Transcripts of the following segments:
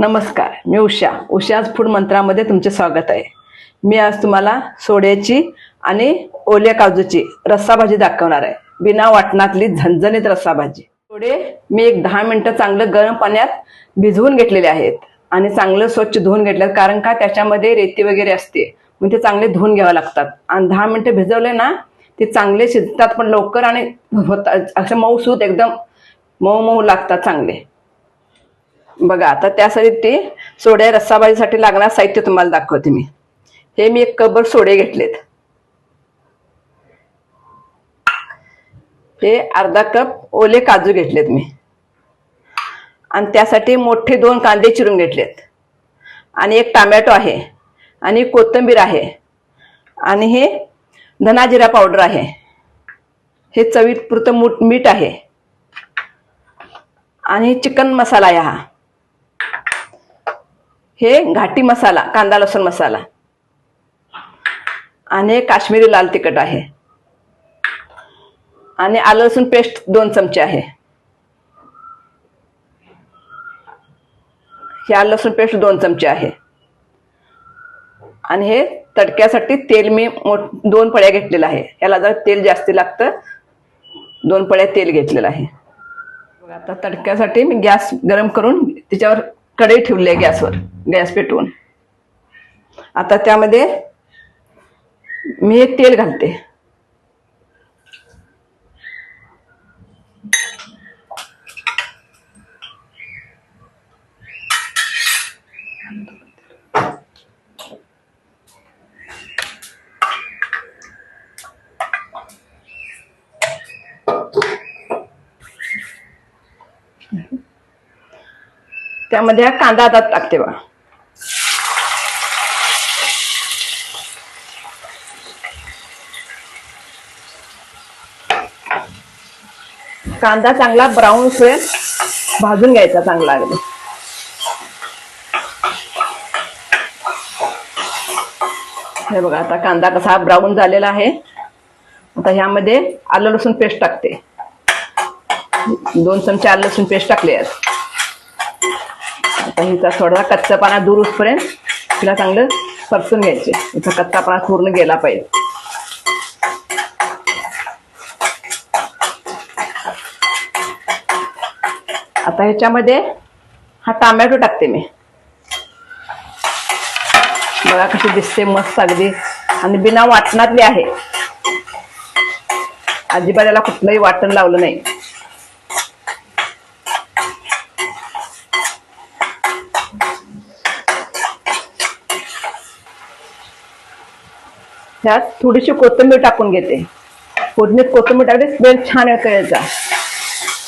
नमस्कार मी उषा. उषाज फूड मंत्रामध्ये तुमचे स्वागत आहे. मी आज तुम्हाला सोड्याची आणि ओल्या काजूची रस्साभाजी दाखवणार आहे. बिना वाटणातली झणझणीत रस्साभाजी. सोडे मी एक दहा मिनिटं चांगलं गरम पाण्यात भिजवून घेतलेले आहेत आणि चांगलं स्वच्छ धुवून घेतलं कारण का? त्याच्यामध्ये रेती वगैरे असते. मग ते चांगले धुवून घ्यावं लागतात. आणि दहा मिनिटं भिजवले ना ते चांगले शिजतात पण लवकर आणि होतात असे मऊ सूत एकदम मऊ मऊ लागतात चांगले. बघा आता त्यासाठी ते सोड्या रस्साबाजीसाठी लागणार साहित्य तुम्हाला दाखवते मी. हे मी एक कबर सोडे घेतलेत. हे अर्धा कप ओले काजू घेतलेत मी. आणि त्यासाठी मोठे दोन कांदे चिरून घेतलेत. आणि एक टामॅटो आहे आणि कोथिंबीर आहे. आणि हे धना जिरा पावडर आहे. हे चवीपुरतं मूठ मीठ आहे. आणि चिकन मसाला आहे हा. हे घाटी मसाला कांदा लसूण मसाला. आणि हे काश्मीरी लाल तिखट आहे. आणि आलं लसूण पेस्ट दोन चमचे आहे. हे आलं लसूण पेस्ट दोन चमचे आहे. आणि हे तडक्यासाठी तेल मी मोठ दोन पळ्या घेतलेलं आहे. याला जर तेल जास्ती लागतं. दोन पळ्या तेल घेतलेलं आहे. आता तडक्यासाठी मी गॅस गरम करून त्याच्यावर कढई ठेवली आहे गॅसवर. गॅस पेटवून आता त्यामध्ये मी एक तेल घालते. त्यामध्ये हा कांदा आता टाकते बघा. कांदा चांगला ब्राऊन होईल भाजून घ्यायचा चांगला अगदी. हे बघा आता कांदा कसा ब्राऊन झालेला आहे. आता ह्यामध्ये आलं लसूण पेस्ट टाकते. दोन चमचे आलं लसूण पेस्ट टाकले आहेत. आता हिचा थोडा कच्चा पाना दूर होतपर्यंत तिला चांगलं परतून घ्यायचे. हिचा कच्चा पाना पूर्ण गेला पाहिजे. आता ह्याच्यामध्ये हा टामॅटो टाकते मी. बघा कशी दिसते मस्त अगदी. आणि बिना वाटणातली आहे. अजिबात याला कुठलंही वाटण लावलं नाही. त्यात थोडीशी कोथिंबीर टाकून घेते. फोडणीत कोथिंबीर टाकते स्मेल छान येतो याचा.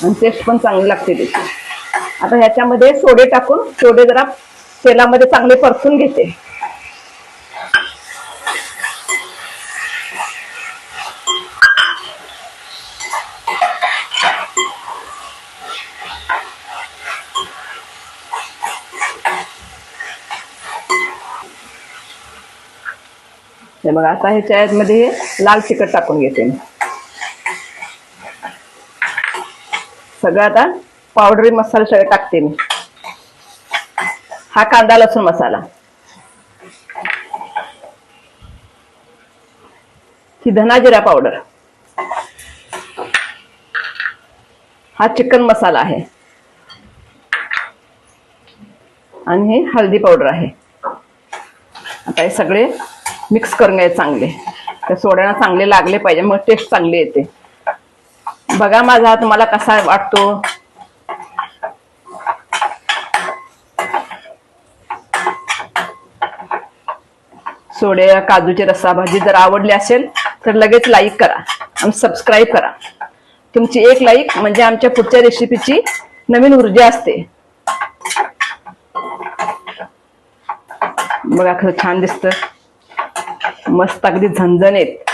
आणि टेस्ट पण चांगली लागते त्याची. आता ह्याच्यामध्ये सोडे टाकून सोडे जरा तेलामध्ये चांगले परतून घेते. हे बघा आता ह्याच्या मध्ये लाल तिखट टाकून घेते मी. सगळं आता पावडरी मसाला सगळं टाकते मी. हा कांदा लसूण मसाला. ही धना जिरा पावडर हा चिकन मसाला आहे. आणि हे हळदी पावडर आहे. आता हे सगळे मिक्स करून घ्यायचे चांगले. त्या सोड्याला चांगले लागले पाहिजे मग टेस्ट चांगली येते. बघा माझा तुम्हाला कसा वाटतो. सोडे काजूची रस्सा भाजी जर आवडली असेल तर लगेच लाईक करा आणि सबस्क्राईब करा. तुमची एक लाईक म्हणजे आमच्या पुढच्या रेसिपीची नवीन ऊर्जा असते. बघा खरं छान दिसतं. मस्त अगदी झणझणीत.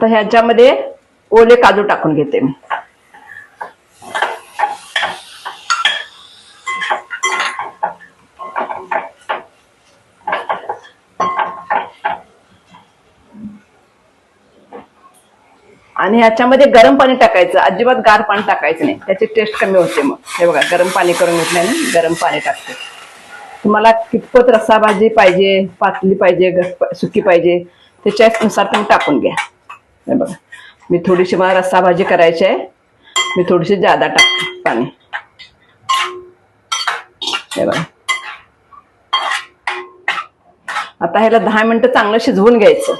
आता ह्याच्यामध्ये ओले काजू टाकून घेते मी. आणि ह्याच्यामध्ये गरम पाणी टाकायचं. अजिबात गार पाणी टाकायचं नाही. त्याची टेस्ट कमी होते मग. हे बघा गरम पाणी करून घेतल्याने गरम पाणी टाकते. तुम्हाला कितपत रस्सा भाजी पाहिजे पातळी पाहिजे सुकी पाहिजे त्याच्यानुसार तुम्ही टाकून घ्या. हे बघा. मी थोडीशी मला रस्सा भाजी करायची आहे. मी थोडीशी जादा टाकते पाणी. हे बघा. आता ह्याला दहा मिनटं चांगलं शिजवून घ्यायचं.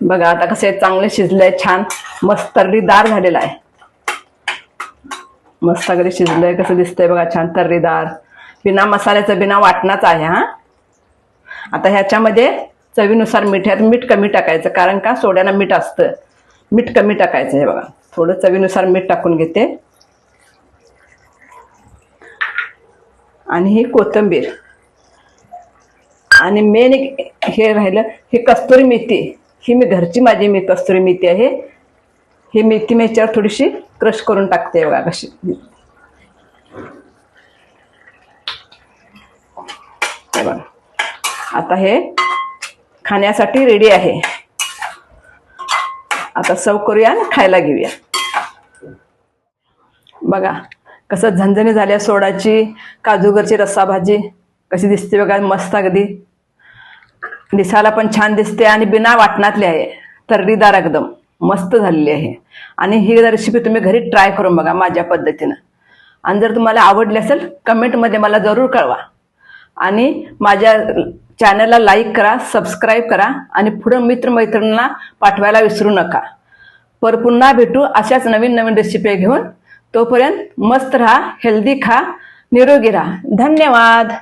बघा आता कसं आहे चांगलं शिजलंय छान मस्त तर्रीदार झालेला आहे. मस्त वगैरे शिजलंय कसं दिसतंय बघा छान तर्रीदार. बिना मसाल्याचं बिना वाटणाच आहे हा? आता ह्याच्यामध्ये चवीनुसार मीठ ह्यात मीठ कमी टाकायचं कारण का? सोड्याला मीठ असतं. मीठ कमी टाकायचं हे बघा. थोडं चवीनुसार मीठ टाकून घेते. आणि ही कोथिंबीर. आणि मेन एक हे राहिलं ही कस्तुरी मेथी. ही मी घरची माझी मी कस्तुरी मेथी आहे. ही मेथी मी याच्यावर थोडीशी क्रश करून टाकते बघा कशी हे बघा आता हे खाण्यासाठी रेडी आहे. आता सर्व करूया आणि खायला घेऊया. बघा कसं झणझणी झाल्या सोडाची काजूगरची रस्सा भाजी कशी दिसते बघा मस्त अगदी. दिसायला पण छान दिसते आणि बिना वाटणातली आहे. तरडीदार एकदम मस्त झालेली आहे. आणि ही रेसिपी तुम्ही घरी ट्राय करून बघा माझ्या पद्धतीनं. आणि जर तुम्हाला आवडली असेल कमेंटमध्ये मला जरूर कळवा. आणि माझ्या चॅनलला लाईक करा सबस्क्राईब करा आणि पुढं मित्रमैत्रिणींना पाठवायला विसरू नका. पर पुन्हा भेटू अशाच नवीन नवीन रेसिपी घेऊन. तोपर्यंत मस्त राहा हेल्दी खा निरोगी राहा. धन्यवाद.